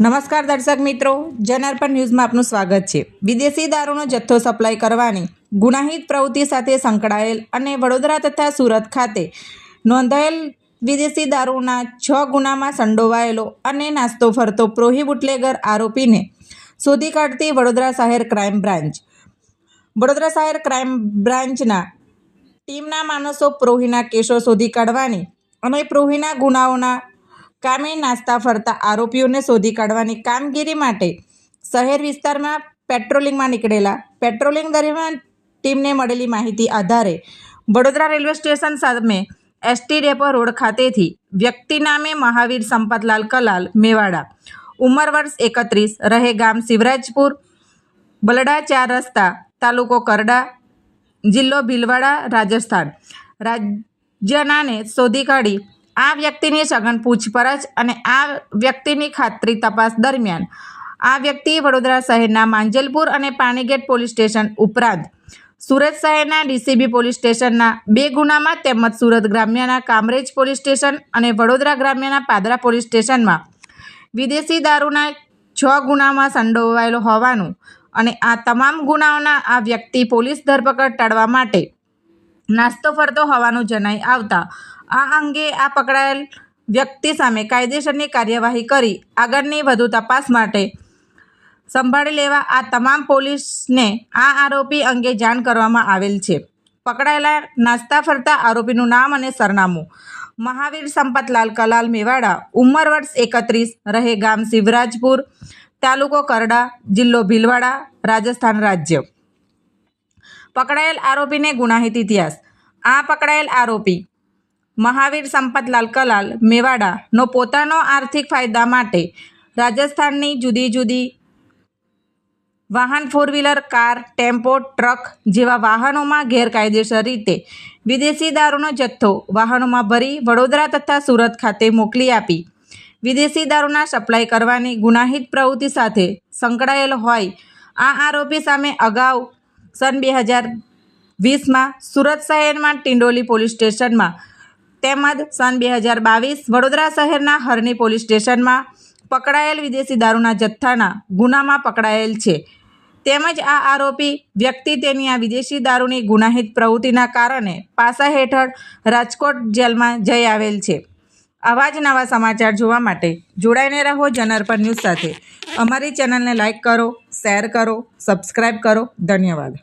નમસ્કાર દર્શક મિત્રો, જનાર્પણ ન્યૂઝમાં આપનું સ્વાગત છે. વિદેશી દારૂનો જથ્થો સપ્લાય કરવાની ગુનાહિત પ્રવૃત્તિ સાથે સંકળાયેલ અને વડોદરા તથા સુરત ખાતે નોંધાયેલ વિદેશી દારૂના છ ગુનામાં સંડોવાયેલો અને નાસ્તો ફરતો પ્રોહી બુટલેગર આરોપીને શોધી કાઢતી વડોદરા શહેર ક્રાઇમ બ્રાન્ચ. વડોદરા શહેર ક્રાઇમ બ્રાન્ચના ટીમના માણસો પ્રોહીના કેસો શોધી કાઢવાની અને પ્રોહીના ગુનાઓના કામે નાસ્તા ફરતા આરોપીઓને શોધી કાઢવાની કામગીરી માટે શહેર વિસ્તારમાં પેટ્રોલિંગમાં નીકળેલા પેટ્રોલિંગ દરમિયાન ટીમને મળેલી માહિતી આધારે વડોદરા રેલવે સ્ટેશન સામે એસટી ડેપો રોડ ખાતેથી વ્યક્તિ નામે મહાવીર સંપતલાલ કલાલ મેવાડા, ઉંમર વર્ષ એકત્રીસ, રહે ગામ શિવરાજપુર, બલડા ચાર રસ્તા, તાલુકો કરડા, જિલ્લો ભીલવાડા, રાજસ્થાન. રાજ્યનાને શોધી કાઢી આ વ્યક્તિની સઘન પૂછપરછ અને આ વ્યક્તિની ખાતરી તપાસ દરમિયાન આ વ્યક્તિ વડોદરા શહેરના માંજલપુર અને પાણીગેટ પોલીસ સ્ટેશન ઉપરાંત સુરત શહેરના ડીસીબી પોલીસ સ્ટેશનના બે ગુનામાં તેમજ સુરત ગ્રામ્યના કામરેજ પોલીસ સ્ટેશન અને વડોદરા ગ્રામ્યના પાદરા પોલીસ સ્ટેશનમાં વિદેશી દારૂના છ ગુનામાં સંડોવાયેલો હોવાનું અને આ તમામ ગુનાઓના આ વ્યક્તિ પોલીસ ધરપકડ ટાળવા માટે નાસ્તો ફરતો હોવાનું જણાઈ આવતા. આ અંગે આ પકડાયેલ વ્યક્તિ સામે કાયદેસરની કાર્યવાહી કરી, આગળની વધુ તપાસ માટે સંભાળી લેવા આ તમામ પોલીસને આ આરોપી અંગે જાણ કરવામાં આવેલ છે. પકડાયેલા નાસ્તા ફરતા આરોપીનું નામ અને સરનામું. મહાવીર સંપતલાલ કલાલ મેવાડા, ઉંમર વર્ષ એકત્રીસ, રહે ગામ શિવરાજપુર, તાલુકો કરડા, જિલ્લો ભીલવાડા, રાજસ્થાન રાજ્ય. પકડાયેલ આરોપીને ગુનાહિત ઇતિહાસ. આ પકડાયેલ આરોપી મહાવીર સંપતલાલ કલાલ મેવાડાનો પોતાનો આર્થિક ફાયદા માટે રાજસ્થાનની જુદી જુદી વાહન four wheeler car, tempo, truck જેવા વાહનોમાં ગેરકાયદેસર રીતે વિદેશી દારૂનો જથ્થો વાહનોમાં ભરી વડોદરા તથા સુરત ખાતે મોકલી આપી. વિદેશી દારૂના સપ્લાય કરવાની ગુનાહિત પ્રવૃત્તિ સાથે સંકળાયેલ હોય આ આરોપી સામે અગાઉ સન બે હજાર વીસમાં સુરત શહેરમાં ટિંડોલી પોલીસ સ્ટેશનમાં તેમજ સન બે હજાર બાવીસ વડોદરા શહેરના હરણી પોલીસ સ્ટેશનમાં પકડાયેલ વિદેશી દારૂના જથ્થાના ગુનામાં પકડાયેલ છે. તેમજ આ આરોપી વ્યક્તિ તેની આ વિદેશી દારૂની ગુનાહિત પ્રવૃત્તિના કારણે પાસા હેઠળ રાજકોટ જેલમાં જઈ આવેલ છે. આવા જ નવા સમાચાર જોવા માટે જોડાઈને રહો જનરપર ન્યૂઝ સાથે. અમારી ચેનલને લાઇક કરો, શેર કરો સબસ્ક્રાઈબ કરો. ધન્યવાદ.